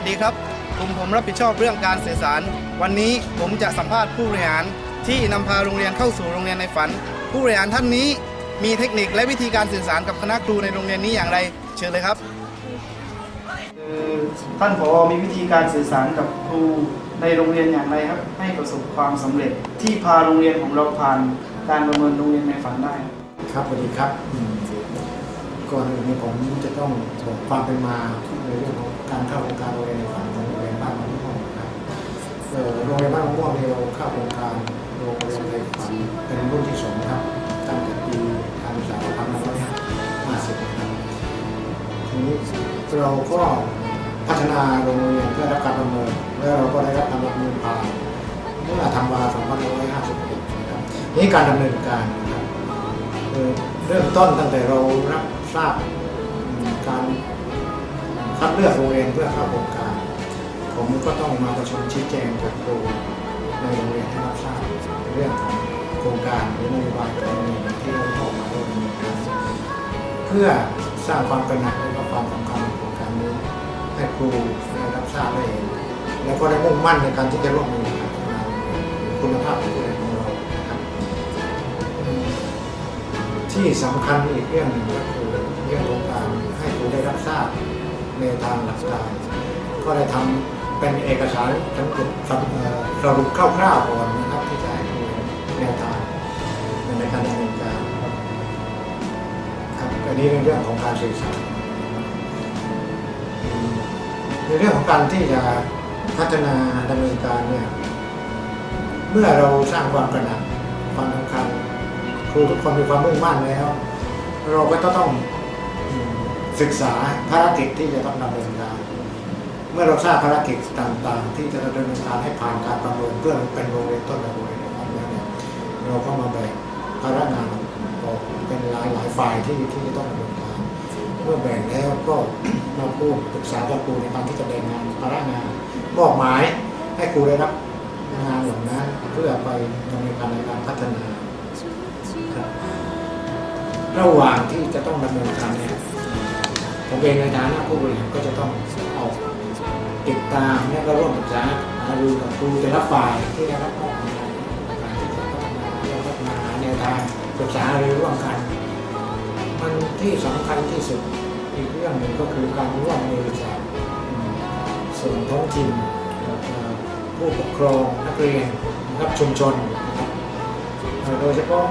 วัสดีครับกลุ่มผมรับผิดชอบเรื่องการสื่อสาร วันนี้ผมจะสัมภาษณ์ผู้บริหารที่นำพาโรงเรียนเข้าสู่โรงเรียนในฝัน ผู้บริหารท่านนี้มีเทคนิคและวิธีการสื่อสารกับคณะครูในโรงเรียนนี้อย่างไร เชิญเลยครับท่านผอมีวิธีการสื่อสารกับครูในโรงเรียนอย่างไรครับ ให้ประสบความสำเร็จที่พาโรงเรียนของเราผ่านการประเมินโรงเรียนในฝันได้ ครับสวัสดีครับอืม ก่อนอื่นนี้ผมจะต้องบอกความเป็นมาในเรื่องของการเข้าโครงการโรงเรียนในฝันของโรงเรียนบ้านมะม่วงนะครับโรงเรียนบ้านมะม่วงเนี่ยเราเข้าโครงการโรงเรียนในฝันเป็นรุ่นที่สองครับตั้งแต่ปีการศึกษา2550นะครับทีนี้เราก็พัฒนาโรงเรียนเพื่อรับการประเมินแล้วเราก็ได้รับการประเมินผ่านเมื่อธันวา2551นะครับนี่การดำเนินการนะครับเริ่มต้นตั้งแต่เรารับ ทราบการคัดเลือกโรงเรียนเพื่อเข้าโครงการ ผมก็ต้องมาประชุมชี้แจงกับครูในโรงเรียนให้รับทราบเรื่องของโครงการหรือนโยบายของโรงเรียนที่เราออกมาโดยมีการเพื่อสร้างความตระหนักและความสำคัญของโครงการนี้ให้ครูได้รับทราบได้เห็นแล้วก็ได้มุ่งมั่นในการที่จะร่วมมือพัฒนาคุณภาพของเรียนของเรานะครับที่สำคัญอีกเรื่องหนึ่งก็คือ เรื่องของการให้ครูได้รับทราบในทางหลักการ ก็ได้ทำเป็นเอกสารสรุปเอ่อสรุปคร่าวๆก่อนนะครับที่จะให้ครูแนวทางในการดำเนินการครับอันนี้เป็นเรื่องของการสื่อสารในเรื่องของการที่จะพัฒนาดำเนินการเนี่ยเมื่อเราสร้างความกระหนักความสำคัญครูทุกคนมีความมุ่งมั่นแล้ว เราก็ต้อง ศึกษาภารกิจที่จะต้องดำเนินการเมื่อเราทราบภารกิจต่างๆ ที่จะดำเนินการให้ผ่านการประเมินเพื่อเป็นโรงเรียนต้นแบบโรงเรียนของเราเนี่ยเราก็มาแบ่งภาระงานออกเป็นหลายหลายๆฝ่ายที่ที่จะต้องดำเนินการเมื่อแบ่งแล้วก็มาพูดปรึกษากับครูในการที่จะแบ่งงานภาระงานมอบหมายให้ครูได้รับงานเหล่านั้นเพื่อไปดำเนินการในการพัฒนาครับระหว่างที่จะต้องดำเนินการเนี่ย ผมเองในฐานะผู้บริหารก็จะต้องออกติดตามและก็ร่วมปรึกาหารือกับครูแต่ละฝ่ายที่ได้รับมอบหมายในการที่จะพัฒนาและพัฒนาหาแนวทางปรึกษาหรือร่วมกัน มันที่สำคัญที่สุดอีกเรื่องหนึ่งก็คือการร่วมมือจากส่วนท้องถิ่นผู้ปกครองนักเรียนนะครับชุมชนนะครับโดยเฉพาะ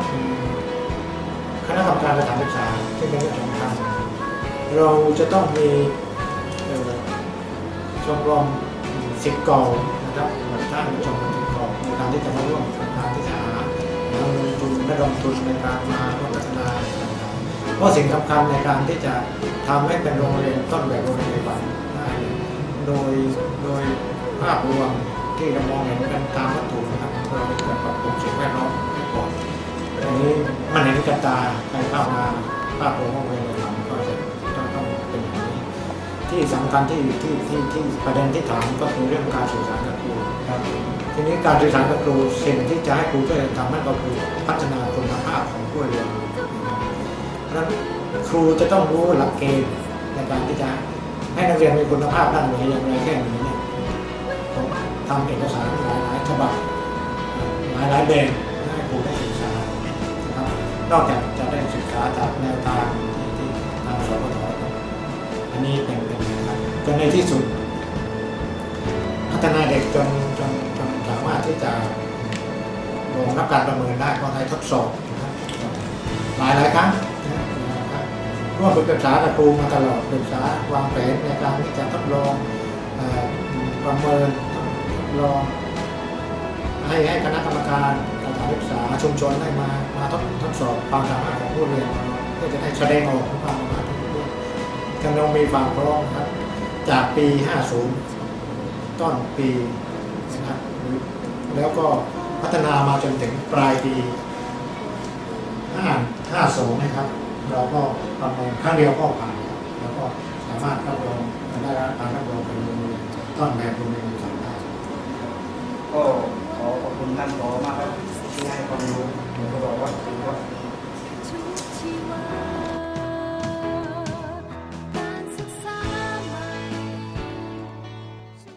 คณะกรรมการสถานศึกษาที่เป็นเรื่องสำคัญ เราจะต้องมีชมรมสิทธิ์เก่านะครับท่านชมรมสิทธิ์เก่าในการที่จะมาร่วมในการที่จะหาเงินทุนและดมทุนในการมาพัฒนาเพราะสิ่งสำคัญในการที่จะทำให้เป็นโรงเรียนต้นแบบโรงเรียนในฝันได้โดยโดยภาพรวมที่เรามองเห็นกันตามวัตถุนะครับเราเกิดปรับปรุงสิ่งแวดล้อมก่อนอันนี้มันเห็นกับตาใครเข้ามาภาพรวมของโรงเรียนในฝัน ที่สำคัญที่ที่ที่ที่ประเด็นที่ถามก็คือเรื่องการสื่อสารกับครูครับทีนี้การสื่อสารกับครูสิ่งที่จะให้ครูช่วยทำนั่นก็คือพัฒนาคุณภาพของผู้เรียนเพราะฉะนั้นครูจะต้องรู้หลักเกณฑ์ในการที่จะให้นักเรียนมีคุณภาพด้านไหนอย่างไรแค่ไหนเนี่ยผมทำเอกสารหลายหลายๆฉบับหลายหลายๆแบบให้ครูได้ศึกษานะครับนอกจากจะได้ศึกษาจากแนวทางที่ที่ทางสพทอันนี้เป็น ในที่สุด พัฒนาเด็กจนจนจนสามารถที่จะลงรับการประเมินได้ก็ให้ทดสอบหลายหลายครั้งร่วมปรึกษากับครูมาตลอดปรึกษาวางแผนในการที่จะทดลองอประเมินทดลองให้ให้คณะกรรมการสถานศึกษาชุมชนได้มามาทดทดสอบความสามารถของผู้เรียนเพื่อจะได้แสดงออกถึงความสามารถของผู้เรียนกำลังมีความพร้อมครับ จากปี 50 ต้นปีนะแล้วก็พัฒนามาจนถึงปลายปี 5 52 นะครับ เราก็ประเมินครั้งเดียวก็ผ่าน แล้วก็สามารถรับรองได้รับการรับรองเป็นโรงเรียนต้นแบบโรงเรียนสำคัญก็ขอขอบคุณท่านผอมากครับที่ให้ความรู้